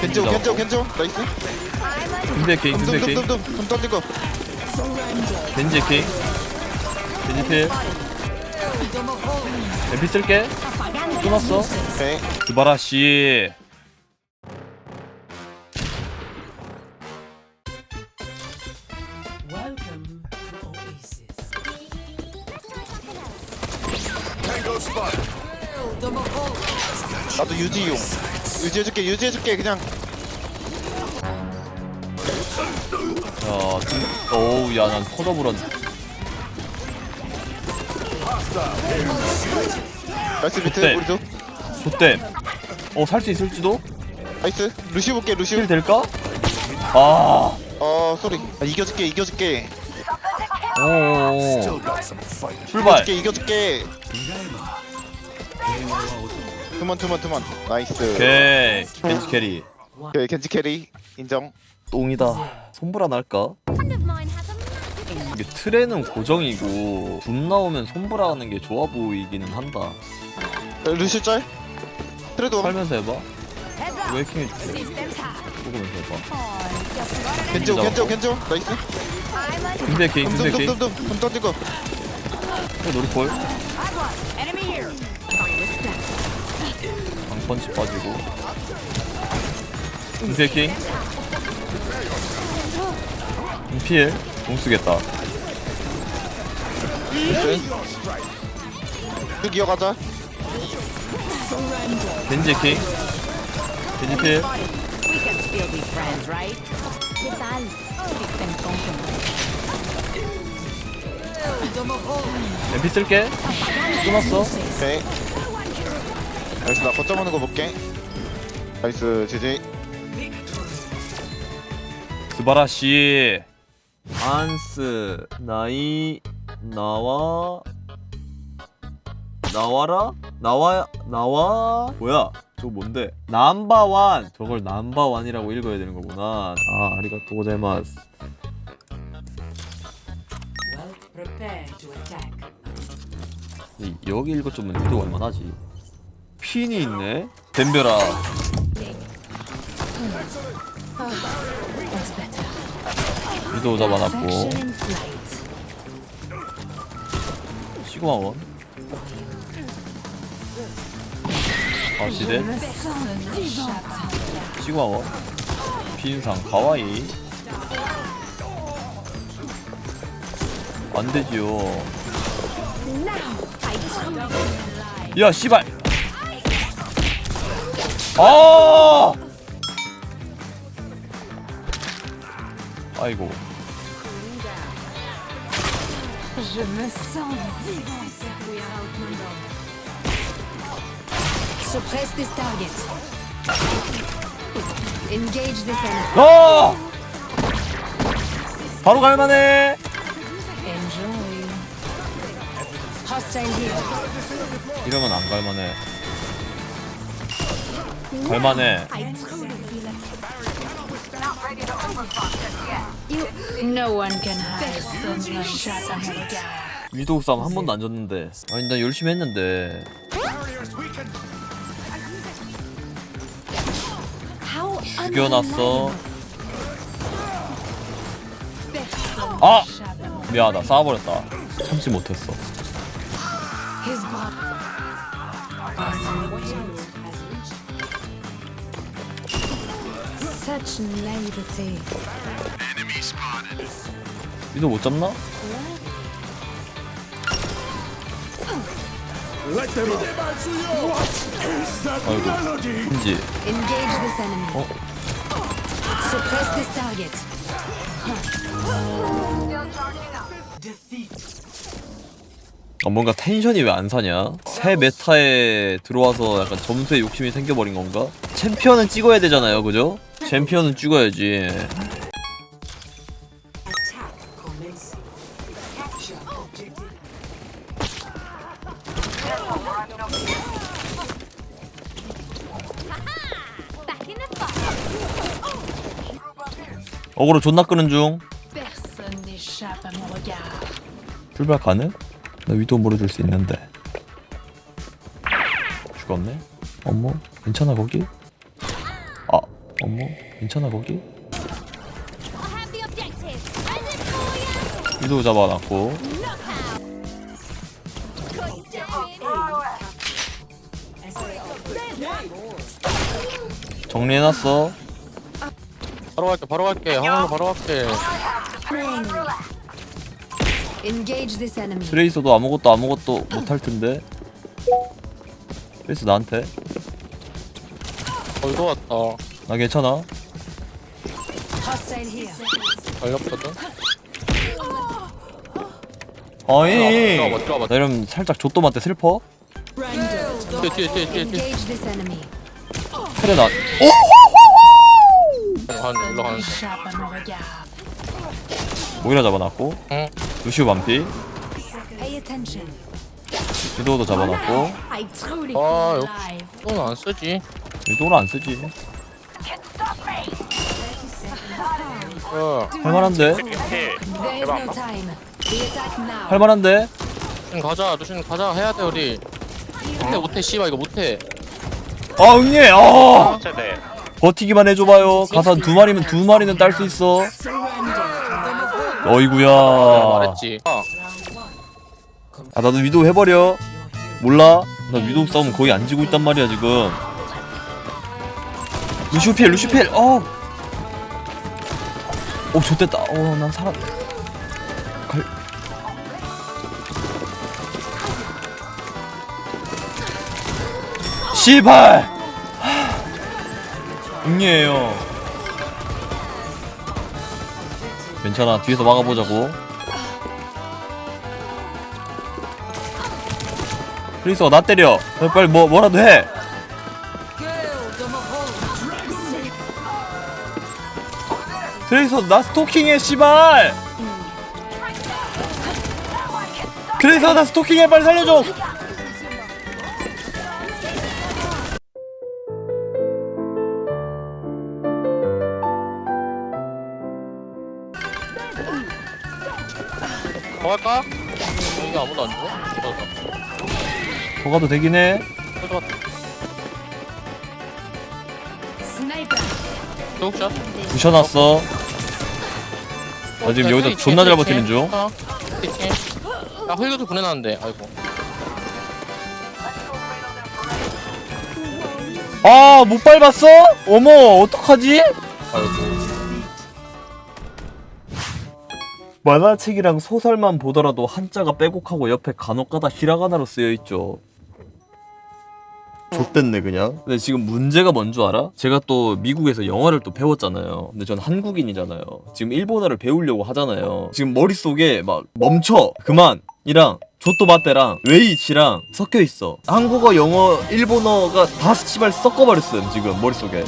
겐조 겐조 나이스. 근데 킹 근데 킹 둠둠둠둠 던진 거. 겐지 킹 겐지 필. MP 쓸게. 끊었어. 오케이. Oasis. 나도 유지용 유지해줄게 유지해줄게 그냥. 야 진- 어우 야 난 터져버렸 나이스 비트 좋대. 우리도. 좋댐 어 살 수 있을지도? 나이스. 루시 볼게 루시. 힐 될까? 아. 어 쏘리. 아, 이겨줄게 이겨줄게. 오. 출발. 이겨줄게 이겨줄게 투먼 투먼 투먼. 나이스. 오케이. 겐지 캐리. 오케이 겐지 캐리. 인정. 똥이다. 손보라 날까? 이게 트레는 고정이고 분 나오면 손보라 하는 게 좋아 보이기는 한다. 어, 루시 짤? 트레도 살면서 해봐. 웨이킹 해줄게 죽으면서 해봐. 겐조 잡았고. 겐조 겐조 나이스. 근데 킹 근데 킹 둠둠둠둠. 둠 던진 거. 노리콜? 방 펀치 빠지고 근데 킹 피해 공 쓰겠다 쭉 이어가자 겐지 킹 겐지 필 We can still be friends, right? ¿Qué tal? System MP 쓸게 끊었어 오케이 나이스 나 거점 오는 거 볼게. 나이스 지지. 스바라시 안스 나이 나와 나와라? 나와 나와? 뭐야? 저거 뭔데? 남바완 저걸 남바완이라고 읽어야 되는 거구나. 아 아리가또 고자이마스. 여기 읽어주면 유도 얼마나지 핀이 있네. 덤벼라. 유도 잡아놨고. 시그마원. 아 시대? 시그마원. 빈상 가와이. 안 되지요. 야 씨발 아 아이고. Suppress this target. Engage this enemy. 아! 바로 갈만해. Enjoy. Hostile here. 이러면 안 갈만해. 갈만해. No one can hide from shadow. 위도우 싸움 한 번도 안 졌는데. 아니 나 열심히 했는데. 죽여놨어. 아! 미안하다. 싸워버렸다. 참지 못했어. Such naivety. 위도우 못 잡나? 아이고. 인지. Engage this enemy. 어? Suppress this target. 아, 뭔가 텐션이 왜 안 사냐? 새 메타에 들어와서 약간 점수에 욕심이 생겨버린 건가? 챔피언은 찍어야 되잖아요, 그죠? 챔피언은 찍어야지. 어그로 존나 끄는 중. 출발 가능? 나 위도 물어줄 수 있는데. 죽었네? 어머, 괜찮아 거기? 아, 어머 괜찮아 거기? You. 위도 잡아놨고. 정리해놨어 바로 갈게 바로 갈게 하늘로 바로 갈게. 트레이서도 아무것도 아무것도 못할 텐데 트레이서 나한테 어이도 왔다 나 괜찮아 들어가봐, 들어가봐. 나 이러면 살짝 조또한테 슬퍼? 뒤에 뒤에 뒤에 뒤에 뒤에 Engage this enemy. 테레 나 가는 일로 가는 중 Sharpen regard. 모이라 잡아놨고 응. 루시우 반피 Pay attention. 위도우도 잡아놨고 I truly 아, feel alive. 안 쓰지 위도우는 안 쓰지 야 할만한데? There is no time. We attack now. 할만한데? 루신 가자 루신 가자 해야 돼 우리 못해 못해 씨발 이거 못해 아 응애 아 버티기만 해줘봐요 가산 두 마리면 두 마리는 딸 수 있어 어이구야 말했지 아, 아 나도 위도우 해버려 몰라? 나 위도우 싸움 거의 안 지고 있단 말이야 지금 루시우 필 루시우 필. 어! 오 좋됐다. 어난 살았. 갈... 씨발! 응이에요. 괜찮아 뒤에서 막아보자고. 크리스가 나 때려. 빨리 뭐 뭐라도 해 트레이서 나 스토킹해 씨발! 트레이서 나 스토킹해 빨리 살려줘! 더 갈까? 여기 아무도 안 죽어? 더 가도 되긴 해. 죽었다 부셔놨어 나 지금 여기서 존나 잘 버티는 중야 hul교도 보내놨는데 아이고 아, 못 밟았어? 어머, 어떡하지? 아이고 만화책이랑 소설만 보더라도 한자가 빼곡하고 옆에 간혹가다 히라가나로 쓰여있죠. 좆됐네 그냥. 근데 지금 문제가 뭔 줄 알아? 제가 또 미국에서 영어를 또 배웠잖아요. 근데 전 한국인이잖아요. 지금 일본어를 배우려고 하잖아요. 지금 머릿속에 막 멈춰, 그만 이랑 조또마떼랑 웨이치랑 섞여 있어. 한국어, 영어, 일본어가 다 씨발 섞어버렸음 지금 머릿속에.